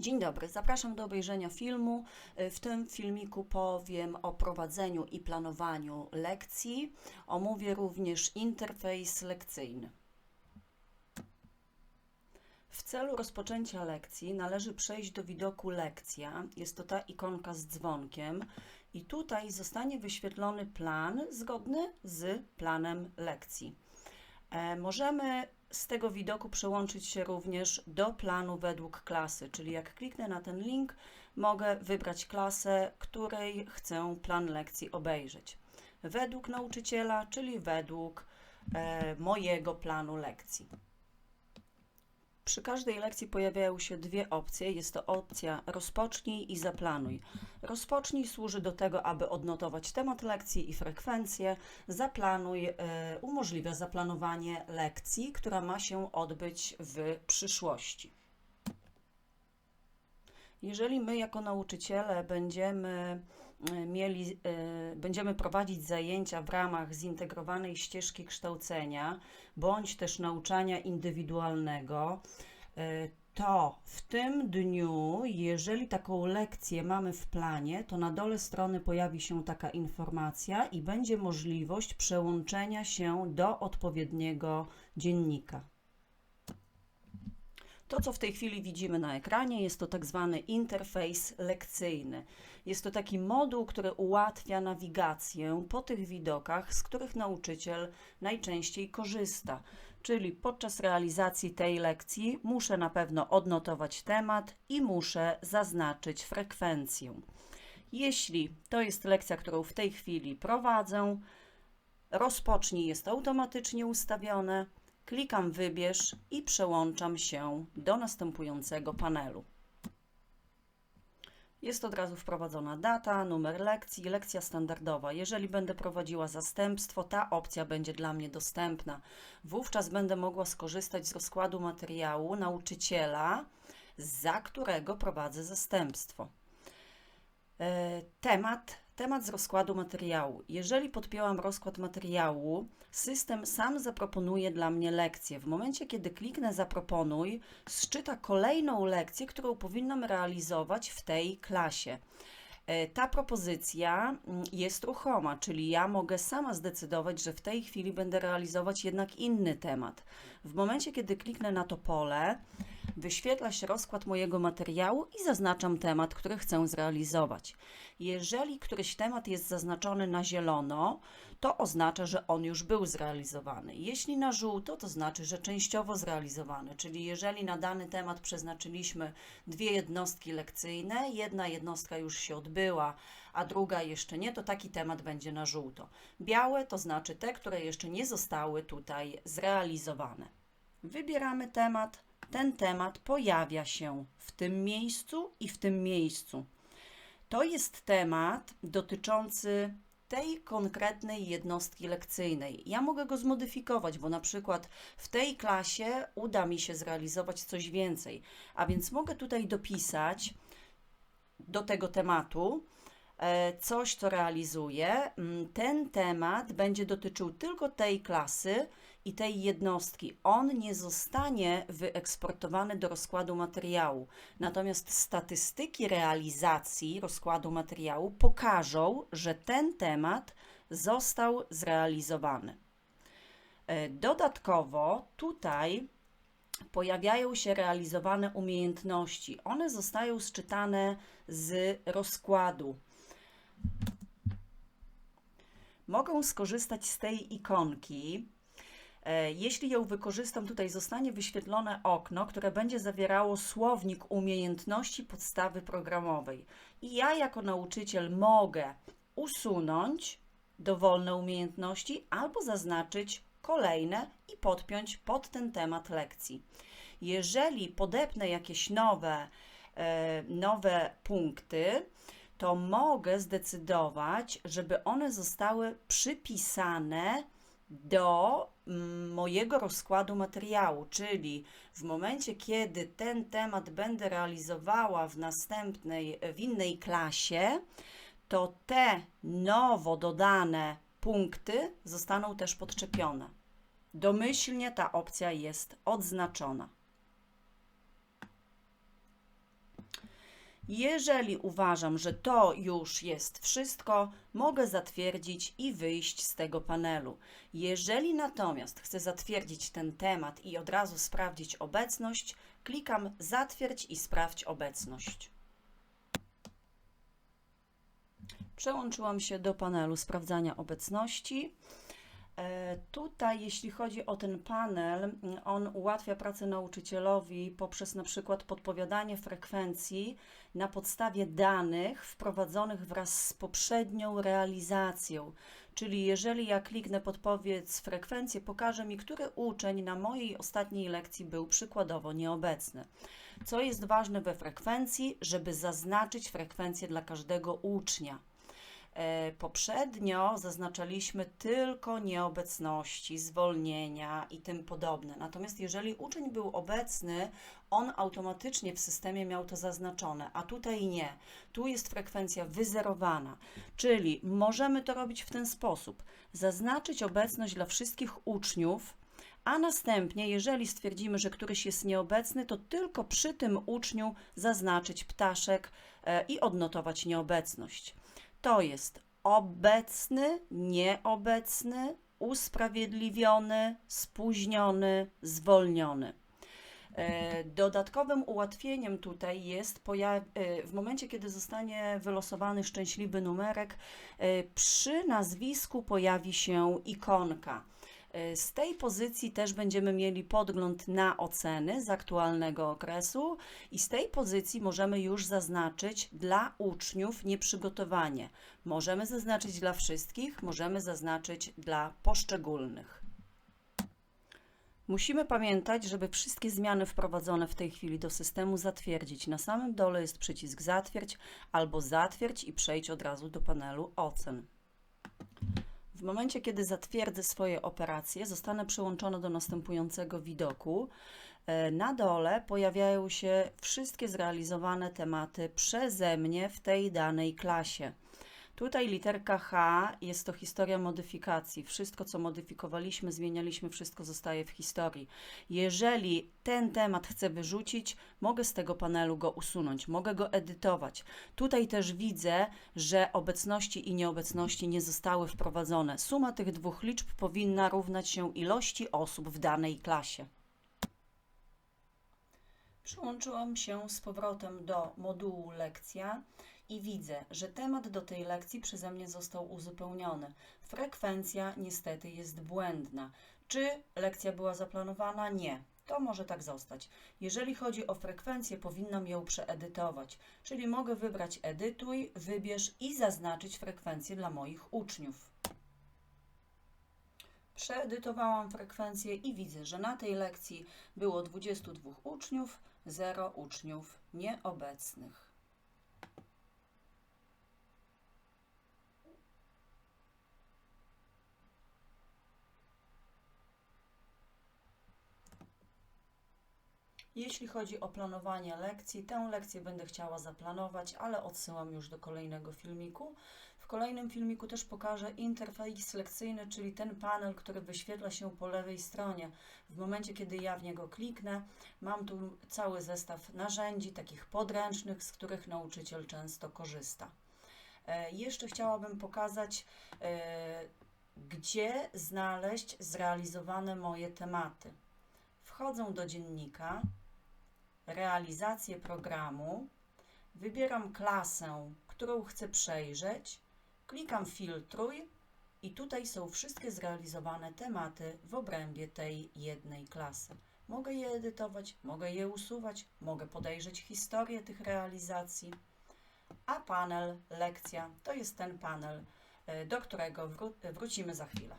Dzień dobry, zapraszam do obejrzenia filmu. Y, W tym filmiku powiem o prowadzeniu i planowaniu lekcji. Omówię również interfejs lekcyjny. W celu rozpoczęcia lekcji należy przejść do widoku lekcja. Jest to ta ikonka z dzwonkiem i tutaj zostanie wyświetlony plan zgodny z planem lekcji. E, Możemy z tego widoku przełączyć się również do planu według klasy, czyli jak kliknę na ten link, mogę wybrać klasę, której chcę plan lekcji obejrzeć. Według nauczyciela, czyli według e, mojego planu lekcji. Przy każdej lekcji pojawiają się dwie opcje. Jest to opcja rozpocznij i zaplanuj. Rozpocznij służy do tego, aby odnotować temat lekcji i frekwencję. Zaplanuj e, umożliwia zaplanowanie lekcji, która ma się odbyć w przyszłości. Jeżeli my jako nauczyciele będziemy mieli, e, będziemy prowadzić zajęcia w ramach zintegrowanej ścieżki kształcenia bądź też nauczania indywidualnego, e, to w tym dniu, jeżeli taką lekcję mamy w planie, to na dole strony pojawi się taka informacja i będzie możliwość przełączenia się do odpowiedniego dziennika. To, co w tej chwili widzimy na ekranie, jest to tak zwany interfejs lekcyjny. Jest to taki moduł, który ułatwia nawigację po tych widokach, z których nauczyciel najczęściej korzysta. Czyli podczas realizacji tej lekcji muszę na pewno odnotować temat i muszę zaznaczyć frekwencję. Jeśli to jest lekcja, którą w tej chwili prowadzę, rozpocznij jest automatycznie ustawione. Klikam wybierz i przełączam się do następującego panelu. Jest od razu wprowadzona data, numer lekcji, lekcja standardowa. Jeżeli będę prowadziła zastępstwo, ta opcja będzie dla mnie dostępna. Wówczas będę mogła skorzystać z rozkładu materiału nauczyciela, za którego prowadzę zastępstwo. E, Temat, temat z rozkładu materiału. Jeżeli podpięłam rozkład materiału, system sam zaproponuje dla mnie lekcję. W momencie, kiedy kliknę zaproponuj, zczyta kolejną lekcję, którą powinnam realizować w tej klasie. E, Ta propozycja mm, jest ruchoma, czyli ja mogę sama zdecydować, że w tej chwili będę realizować jednak inny temat. W momencie, kiedy kliknę na to pole, wyświetla się rozkład mojego materiału i zaznaczam temat, który chcę zrealizować. Jeżeli któryś temat jest zaznaczony na zielono, to oznacza, że on już był zrealizowany. Jeśli na żółto, to znaczy, że częściowo zrealizowany, czyli jeżeli na dany temat przeznaczyliśmy dwie jednostki lekcyjne, jedna jednostka już się odbyła, a druga jeszcze nie, to taki temat będzie na żółto. Białe to znaczy te, które jeszcze nie zostały tutaj zrealizowane. Wybieramy temat. Ten temat pojawia się w tym miejscu i w tym miejscu. To jest temat dotyczący tej konkretnej jednostki lekcyjnej. Ja mogę go zmodyfikować, bo na przykład w tej klasie uda mi się zrealizować coś więcej, a więc mogę tutaj dopisać do tego tematu e, coś, co realizuję. Mm, Ten temat będzie dotyczył tylko tej klasy i tej jednostki. On nie zostanie wyeksportowany do rozkładu materiału. Natomiast statystyki realizacji rozkładu materiału pokażą, że ten temat został zrealizowany. E, Dodatkowo tutaj pojawiają się realizowane umiejętności. One zostają sczytane z rozkładu. Mogą skorzystać z tej ikonki. E, Jeśli ją wykorzystam, tutaj zostanie wyświetlone okno, które będzie zawierało słownik umiejętności podstawy programowej. I ja, jako nauczyciel, mogę usunąć dowolne umiejętności albo zaznaczyć kolejne i podpiąć pod ten temat lekcji. Jeżeli podepnę jakieś nowe, e, nowe punkty, to mogę zdecydować, żeby one zostały przypisane do mm, mojego rozkładu materiału, czyli w momencie, kiedy ten temat będę realizowała w następnej, w innej klasie, to te nowo dodane punkty zostaną też podczepione. Domyślnie ta opcja jest odznaczona. Jeżeli uważam, że to już jest wszystko, mogę zatwierdzić i wyjść z tego panelu. Jeżeli natomiast chcę zatwierdzić ten temat i od razu sprawdzić obecność, klikam Zatwierdź i sprawdź obecność. Przełączyłam się do panelu sprawdzania obecności. E, Tutaj, jeśli chodzi o ten panel, on ułatwia pracę nauczycielowi poprzez na przykład podpowiadanie frekwencji na podstawie danych wprowadzonych wraz z poprzednią realizacją. Czyli jeżeli ja kliknę podpowiedz frekwencję, pokaże mi, który uczeń na mojej ostatniej lekcji był przykładowo nieobecny. Co jest ważne we frekwencji, żeby zaznaczyć frekwencję dla każdego ucznia. E, Poprzednio zaznaczaliśmy tylko nieobecności, zwolnienia i tym podobne. Natomiast jeżeli uczeń był obecny, on automatycznie w systemie miał to zaznaczone, a tutaj nie. Tu jest frekwencja wyzerowana, czyli możemy to robić w ten sposób: zaznaczyć obecność dla wszystkich uczniów. A następnie, jeżeli stwierdzimy, że któryś jest nieobecny, to tylko przy tym uczniu zaznaczyć ptaszek e, i odnotować nieobecność to jest obecny, nieobecny, usprawiedliwiony, spóźniony, zwolniony. E, Dodatkowym ułatwieniem tutaj jest e, w momencie, kiedy zostanie wylosowany szczęśliwy numerek, e, przy nazwisku pojawi się ikonka. E, Z tej pozycji też będziemy mieli podgląd na oceny z aktualnego okresu i z tej pozycji możemy już zaznaczyć dla uczniów nieprzygotowanie. Możemy zaznaczyć dla wszystkich, możemy zaznaczyć dla poszczególnych. Musimy pamiętać, żeby wszystkie zmiany wprowadzone w tej chwili do systemu zatwierdzić. Na samym dole jest przycisk zatwierdź albo zatwierdź i przejdź od razu do panelu ocen. W momencie, kiedy zatwierdzę swoje operacje, zostanę przyłączona do następującego widoku. E, Na dole pojawiają się wszystkie zrealizowane tematy przeze mnie w tej danej klasie. Tutaj literka H jest to historia modyfikacji. Wszystko, co modyfikowaliśmy, zmienialiśmy, wszystko zostaje w historii. Jeżeli ten temat chcę wyrzucić, mogę z tego panelu go usunąć, mogę go edytować. Tutaj też widzę, że obecności i nieobecności nie zostały wprowadzone. Suma tych dwóch liczb powinna równać się ilości osób w danej klasie. Przyłączyłam się z powrotem do modułu lekcja i widzę, że temat do tej lekcji przeze mnie został uzupełniony. Frekwencja niestety jest błędna. Czy lekcja była zaplanowana? Nie. To może tak zostać. Jeżeli chodzi o frekwencję, powinnam ją przeedytować, czyli mogę wybrać edytuj, wybierz i zaznaczyć frekwencję dla moich uczniów. Przeedytowałam frekwencję i widzę, że na tej lekcji było 22 uczniów, 0 uczniów nieobecnych. Jeśli chodzi o planowanie lekcji, tę lekcję będę chciała zaplanować, ale odsyłam już do kolejnego filmiku. W kolejnym filmiku też pokażę interfejs lekcyjny, czyli ten panel, który wyświetla się po lewej stronie. W momencie, kiedy ja w niego kliknę, mam tu cały zestaw narzędzi, takich podręcznych, z których nauczyciel często korzysta. E, Jeszcze chciałabym pokazać, e, gdzie znaleźć zrealizowane moje tematy. Wchodzę do dziennika, realizację programu, wybieram klasę, którą chcę przejrzeć, klikam filtruj i tutaj są wszystkie zrealizowane tematy w obrębie tej jednej klasy. Mogę je edytować, mogę je usuwać, mogę podejrzeć historię tych realizacji. A panel lekcja to jest ten panel, e, do którego wró- wrócimy za chwilę.